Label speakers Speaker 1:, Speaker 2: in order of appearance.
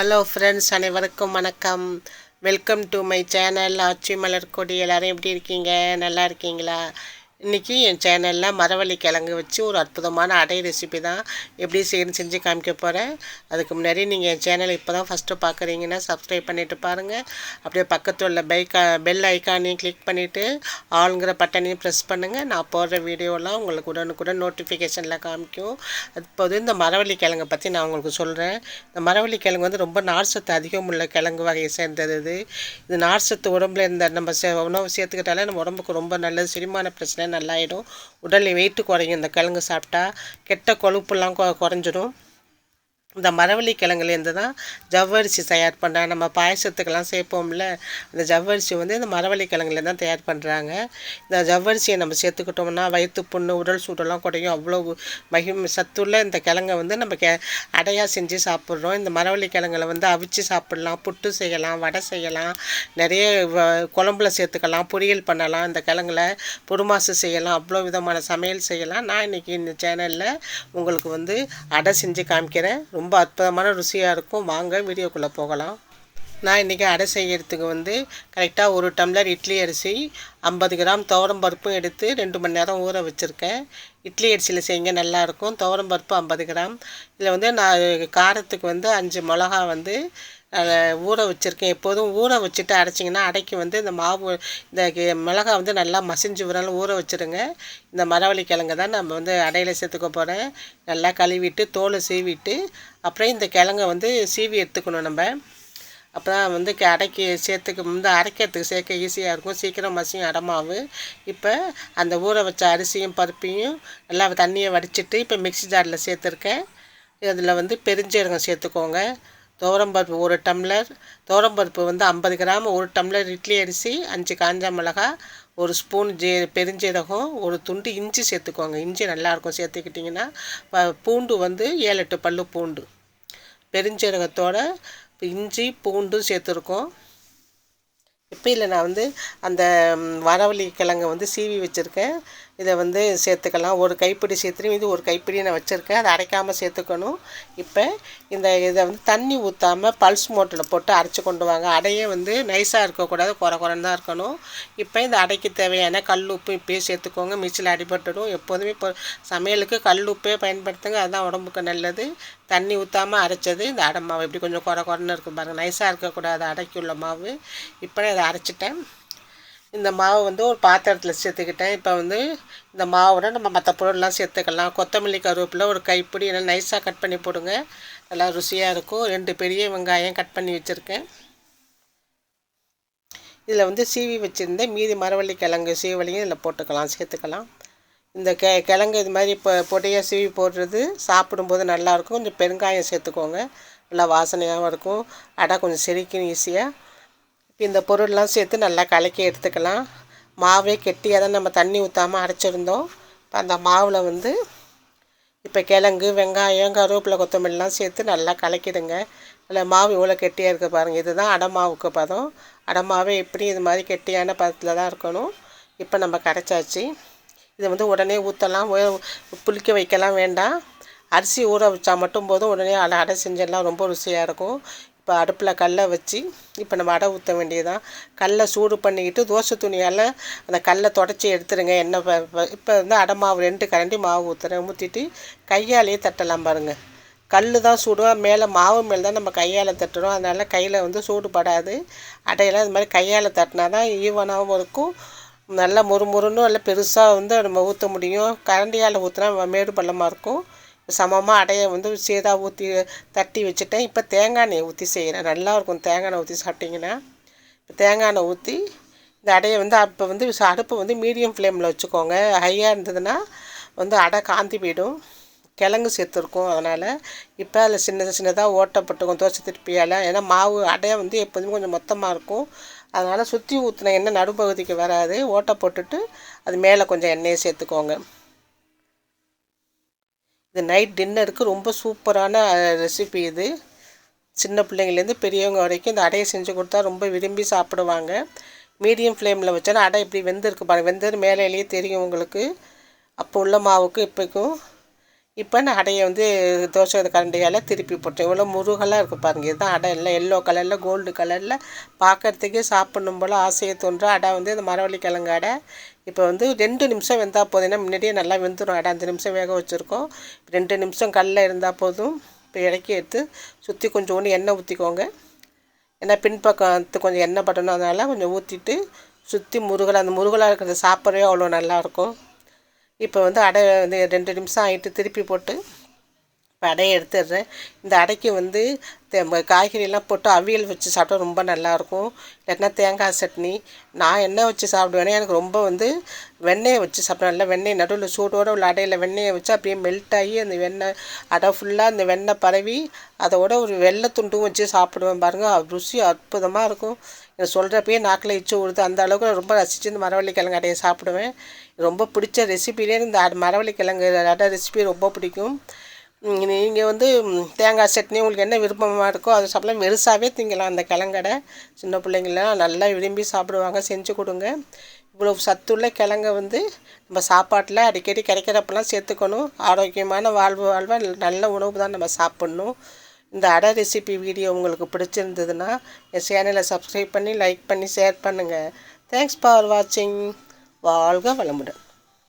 Speaker 1: hello friends அனைவருக்கும் வணக்கம் welcome to my channel ஆச்சி கொடி எல்லோரும் எப்படி இருக்கீங்க நல்லா இருக்கீங்களா இன்றைக்கி என் சேனலில் மரவள்ளி கிழங்கு வச்சு ஒரு அற்புதமான அடை ரெசிபி தான் எப்படி செய்யணும் செஞ்சு காமிக்க போகிறேன் அதுக்கு முன்னாடி நீங்கள் என் சேனலை இப்போ தான் ஃபஸ்ட்டு பார்க்குறீங்கன்னா சப்ஸ்கிரைப் பண்ணிவிட்டு பாருங்கள் அப்படியே பக்கத்தில் உள்ள பைக்கா பெல் ஐக்கானையும் கிளிக் பண்ணிவிட்டு ஆளுங்கிற பட்டனையும் ப்ரெஸ் பண்ணுங்கள் நான் போடுற வீடியோலாம் உங்களுக்கு உடனுக்குடன் நோட்டிஃபிகேஷனில் காமிக்கும் இப்போது இந்த மரவள்ளி கிழங்கை பற்றி நான் உங்களுக்கு சொல்கிறேன் இந்த மரவள்ளி கிழங்கு வந்து ரொம்ப நார் சத்து அதிகம் உள்ள கிழங்கு வகையை சேர்ந்தது இது நார் சத்து உடம்புல இருந்த நம்ம உணவு சேர்த்துக்கிட்டாலே நம்ம உடம்புக்கு ரொம்ப நல்லது செரிமான பிரச்சனை நல்லா நல்லாயிடும் உடலில் வெயிட்டு குறையும் இந்த கிழங்கு சாப்பிட்டா கெட்ட கொழுப்புலாம் கொ குறைஞ்சிடும் இந்த மரவள்ளி கிழங்குலேருந்து தான் ஜவ்வரிசி தயார் பண்ணுறாங்க நம்ம பாயசத்துக்கெல்லாம் சேர்ப்போம்ல அந்த ஜவ்வரிசி வந்து இந்த மரவள்ளி கிழங்குலேருந்து தான் தயார் பண்ணுறாங்க இந்த ஜவ்வரிசியை நம்ம சேர்த்துக்கிட்டோம்னா வயிற்று புண்ணு உடல் சூடெல்லாம் குறையும் அவ்வளோ மகி சத்துள்ள இந்த கிழங்கை வந்து நம்ம கே அடையாக செஞ்சு சாப்பிட்றோம் இந்த மரவள்ளி கிழங்குல வந்து அவிச்சு சாப்பிட்லாம் புட்டு செய்யலாம் வடை செய்யலாம் நிறைய குழம்புல சேர்த்துக்கலாம் பொரியல் பண்ணலாம் இந்த கிழங்குல பொடுமாசு செய்யலாம் அவ்வளோ விதமான சமையல் செய்யலாம் நான் இன்றைக்கி இந்த சேனலில் உங்களுக்கு வந்து அடை செஞ்சு காமிக்கிறேன் ரொம்ப அற்புதமான ருசியாக இருக்கும் வாங்க வீடியோக்குள்ளே போகலாம் நான் இன்றைக்கி அடை செய்கிறதுக்கு வந்து கரெக்டாக ஒரு டம்ளர் இட்லி அரிசி ஐம்பது கிராம் துவரம் பருப்பும் எடுத்து ரெண்டு மணி நேரம் ஊற வச்சுருக்கேன் இட்லி அரிசியில் செய்யுங்க நல்லாயிருக்கும் துவரம் பருப்பு ஐம்பது கிராம் இதில் வந்து நான் காரத்துக்கு வந்து அஞ்சு மிளகா வந்து அதை ஊற வச்சுருக்கேன் எப்போதும் ஊற வச்சுட்டு அரைச்சிங்கன்னா அடைக்கி வந்து இந்த மாவு இந்த மிளகா வந்து நல்லா மசிஞ்சு விடலாம் ஊற வச்சுருங்க இந்த மரவள்ளி கிழங்கு தான் நம்ம வந்து அடையில் சேர்த்துக்க போகிறேன் நல்லா கழுவிட்டு தோலை சீவிட்டு அப்புறம் இந்த கிழங்கை வந்து சீவி எடுத்துக்கணும் நம்ம அப்போ தான் வந்து அடைக்கி சேர்த்துக்கு வந்து அரைக்கிறதுக்கு சேர்க்க ஈஸியாக இருக்கும் சீக்கிரம் மசியும் அடமாவு இப்போ அந்த ஊற வச்ச அரிசியும் பருப்பையும் நல்லா தண்ணியை வடிச்சிட்டு இப்போ மிக்சி ஜாரில் சேர்த்துருக்கேன் அதில் வந்து பெருஞ்சீரகம் சேர்த்துக்கோங்க துவரம்பருப்பு ஒரு டம்ளர் துவரம்பருப்பு வந்து ஐம்பது கிராம் ஒரு டம்ளர் இட்லி அரிசி அஞ்சு காஞ்ச மிளகா ஒரு ஸ்பூன் ஜீ பெருஞ்சீரகம் ஒரு துண்டு இஞ்சி சேர்த்துக்கோங்க இஞ்சி நல்லாயிருக்கும் சேர்த்துக்கிட்டிங்கன்னா பூண்டு வந்து ஏழு எட்டு பல்லு பூண்டு பெருஞ்சீரகத்தோட இஞ்சி பூண்டும் சேர்த்துருக்கோம் இப்போ இல்லை நான் வந்து அந்த வரவள்ளி கிழங்கு வந்து சீவி வச்சுருக்கேன் இதை வந்து சேர்த்துக்கலாம் ஒரு கைப்பிடி சேர்த்துட்டு இது ஒரு கைப்பிடி நான் வச்சுருக்கேன் அதை அரைக்காமல் சேர்த்துக்கணும் இப்போ இந்த இதை வந்து தண்ணி ஊற்றாமல் பல்ஸ் மோட்டரில் போட்டு அரைச்சி கொண்டு வாங்க அடையே வந்து நைஸாக இருக்கக்கூடாது குறை குறைன்னு தான் இருக்கணும் இப்போ இந்த அடைக்கு தேவையான கல் உப்பு இப்பயே சேர்த்துக்கோங்க மிச்சில் அடிபட்டுடும் எப்போதுமே இப்போ சமையலுக்கு கல் உப்பே பயன்படுத்துங்க அதுதான் உடம்புக்கு நல்லது தண்ணி ஊற்றாமல் அரைச்சது இந்த அடை மாவு இப்படி கொஞ்சம் குறை குறைன்னு இருக்கும் பாருங்கள் நைஸாக இருக்கக்கூடாது உள்ள மாவு இப்போ நான் இதை அரைச்சிட்டேன் இந்த மாவை வந்து ஒரு பாத்திரத்தில் சேர்த்துக்கிட்டேன் இப்போ வந்து இந்த மாவோட நம்ம மற்ற பொருள்லாம் சேர்த்துக்கலாம் கொத்தமல்லி கருவேப்பில் ஒரு கைப்பிடி எல்லாம் நைஸாக கட் பண்ணி போடுங்க நல்லா ருசியாக இருக்கும் ரெண்டு பெரிய வெங்காயம் கட் பண்ணி வச்சுருக்கேன் இதில் வந்து சீவி வச்சுருந்தேன் மீதி மரவள்ளி கிழங்கு சீவலையும் இதில் போட்டுக்கலாம் சேர்த்துக்கலாம் இந்த கெ கிழங்கு இது மாதிரி இப்போ பொடியாக சீவி போடுறது சாப்பிடும்போது நல்லாயிருக்கும் கொஞ்சம் பெருங்காயம் சேர்த்துக்கோங்க நல்லா வாசனையாகவும் இருக்கும் அடை கொஞ்சம் செரிக்கணும் ஈஸியாக இந்த பொருள்லாம் சேர்த்து நல்லா கலக்கி எடுத்துக்கலாம் மாவே கெட்டியாக தான் நம்ம தண்ணி ஊற்றாமல் அரைச்சிருந்தோம் இப்போ அந்த மாவில் வந்து இப்போ கிழங்கு வெங்காயம் கருவேப்பில கொத்தமல்லாம் சேர்த்து நல்லா கலக்கிடுங்க இல்லை மாவு இவ்வளோ கெட்டியாக இருக்குது பாருங்கள் இதுதான் மாவுக்கு பதம் மாவே எப்படி இது மாதிரி கெட்டியான பதத்தில் தான் இருக்கணும் இப்போ நம்ம கரைச்சாச்சு இது வந்து உடனே ஊற்றலாம் புளிக்க வைக்கலாம் வேண்டாம் அரிசி ஊற வச்சா மட்டும் போதும் உடனே அடை அடை செஞ்சிடலாம் ரொம்ப ருசியாக இருக்கும் இப்போ அடுப்பில் கல்லை வச்சு இப்போ நம்ம அடை ஊற்ற வேண்டியதுதான் கல்லை சூடு பண்ணிக்கிட்டு தோசை துணியால் அந்த கல்லை தொடச்சி எடுத்துருங்க எண்ணெய் இப்போ வந்து அடை மாவு ரெண்டு கரண்டி மாவு ஊற்றுறேன் ஊற்றிட்டு கையாலேயே தட்டலாம் பாருங்கள் கல் தான் சூடுவோம் மேலே மாவு மேலே தான் நம்ம கையால் தட்டுறோம் அதனால் கையில் வந்து சூடுபடாது அடையெல்லாம் இது மாதிரி கையால் தட்டினா தான் ஈவனாகவும் இருக்கும் நல்லா முறுமுறுன்னு நல்லா பெருசாக வந்து நம்ம ஊற்ற முடியும் கரண்டியால் ஊற்றினா மேடு பள்ளமாக இருக்கும் சமமாக அடைய வந்து சேதாக ஊற்றி தட்டி வச்சுட்டேன் இப்போ தேங்காய் எண்ணெய் ஊற்றி செய்கிறேன் நல்லா இருக்கும் தேங்காய் எண்ணெய் ஊற்றி சாப்பிட்டிங்கன்னா இப்போ தேங்காய் எண்ணெய் ஊற்றி இந்த அடையை வந்து அப்போ வந்து அடுப்பு வந்து மீடியம் ஃப்ளேமில் வச்சுக்கோங்க ஹையாக இருந்ததுன்னா வந்து அடை காந்தி போயிடும் கிழங்கு சேர்த்துருக்கும் அதனால் இப்போ அதில் சின்ன சின்னதாக ஓட்டப்பட்டுக்கும் தோசை திருப்பியால் ஏன்னா மாவு அடையை வந்து எப்போதுமே கொஞ்சம் மொத்தமாக இருக்கும் அதனால் சுற்றி ஊற்றின எண்ணெய் நடுப்பகுதிக்கு வராது ஓட்டை போட்டுட்டு அது மேலே கொஞ்சம் எண்ணெயை சேர்த்துக்கோங்க இது நைட் டின்னருக்கு ரொம்ப சூப்பரான ரெசிபி இது சின்ன பிள்ளைங்கள்லேருந்து பெரியவங்க வரைக்கும் இந்த அடையை செஞ்சு கொடுத்தா ரொம்ப விரும்பி சாப்பிடுவாங்க மீடியம் ஃப்ளேமில் வச்சோன்னா அடை இப்படி வெந்திருக்கு பாருங்கள் வெந்தது மேலேயே தெரியும் உங்களுக்கு அப்போ உள்ள மாவுக்கும் இப்போக்கும் இப்போ நான் அடையை வந்து தோசை கரண்டியால் திருப்பி போட்டேன் இவ்வளோ முருகலாக இருக்குது பாருங்க இதுதான் அடை இல்லை எல்லோ கலரில் கோல்டு கலரில் பார்க்குறதுக்கே சாப்பிடணும் போல் ஆசையை தோன்றும் அடை வந்து இந்த மரவள்ளி கிழங்கு அடை இப்போ வந்து ரெண்டு நிமிஷம் வெந்தால் போதும் ஏன்னா முன்னாடியே நல்லா வெந்துடும் அடை அஞ்சு நிமிஷம் வேக வச்சுருக்கோம் ரெண்டு நிமிஷம் கல்லில் இருந்தால் போதும் இப்போ இறக்கி எடுத்து சுற்றி கொஞ்சோண்டு எண்ணெய் ஊற்றிக்கோங்க ஏன்னா பின்பக்கத்து கொஞ்சம் எண்ணெய் பட்டணும் அதனால் கொஞ்சம் ஊற்றிட்டு சுற்றி முருகலை அந்த முருகலாக இருக்கிறத சாப்பிட்றவே அவ்வளோ நல்லாயிருக்கும் இப்போ வந்து அடை வந்து ரெண்டு நிமிஷம் ஆகிட்டு திருப்பி போட்டு இப்போ அடையை எடுத்துடுறேன் இந்த அடைக்கு வந்து காய்கறியெல்லாம் போட்டு அவியல் வச்சு சாப்பிட்டா ரொம்ப நல்லாயிருக்கும் இல்லைன்னா தேங்காய் சட்னி நான் எண்ணெய் வச்சு சாப்பிடுவேன்னா எனக்கு ரொம்ப வந்து வெண்ணெயை வச்சு சாப்பிடுவேன் நல்லா வெண்ணெய் நடுவில் சூடோடு உள்ள அடையில் வெண்ணெயை வச்சு அப்படியே மெல்ட் ஆகி அந்த வெண்ணெய் அடை ஃபுல்லாக அந்த வெண்ணெய் பரவி அதோட ஒரு வெள்ளை துண்டும் வச்சு சாப்பிடுவேன் பாருங்கள் ருசி அற்புதமாக இருக்கும் எனக்கு சொல்கிறப்பயே நாக்கில் இச்சு விடுது அந்த அளவுக்கு ரொம்ப ரசித்து இந்த மரவள்ளி கிழங்கு அடையை சாப்பிடுவேன் ரொம்ப பிடிச்ச ரெசிபிலே இந்த மரவள்ளி கிழங்கு அடை ரெசிபி ரொம்ப பிடிக்கும் நீங்கள் வந்து தேங்காய் சட்னி உங்களுக்கு என்ன விருப்பமாக இருக்கோ அதை சாப்பிட மெருசாகவே திங்கலாம் அந்த கிழங்கடை சின்ன பிள்ளைங்களாம் நல்லா விரும்பி சாப்பிடுவாங்க செஞ்சு கொடுங்க இவ்வளோ சத்துள்ள கிழங்க வந்து நம்ம சாப்பாட்டில் அடிக்கடி கிடைக்கிறப்பெல்லாம் சேர்த்துக்கணும் ஆரோக்கியமான வாழ்வு வாழ்வை நல்ல உணவு தான் நம்ம சாப்பிட்ணும் இந்த அடை ரெசிபி வீடியோ உங்களுக்கு பிடிச்சிருந்ததுன்னா என் சேனலை சப்ஸ்கிரைப் பண்ணி லைக் பண்ணி ஷேர் பண்ணுங்கள் தேங்க்ஸ் ஃபார் வாட்சிங் வாழ்க வளமுடன்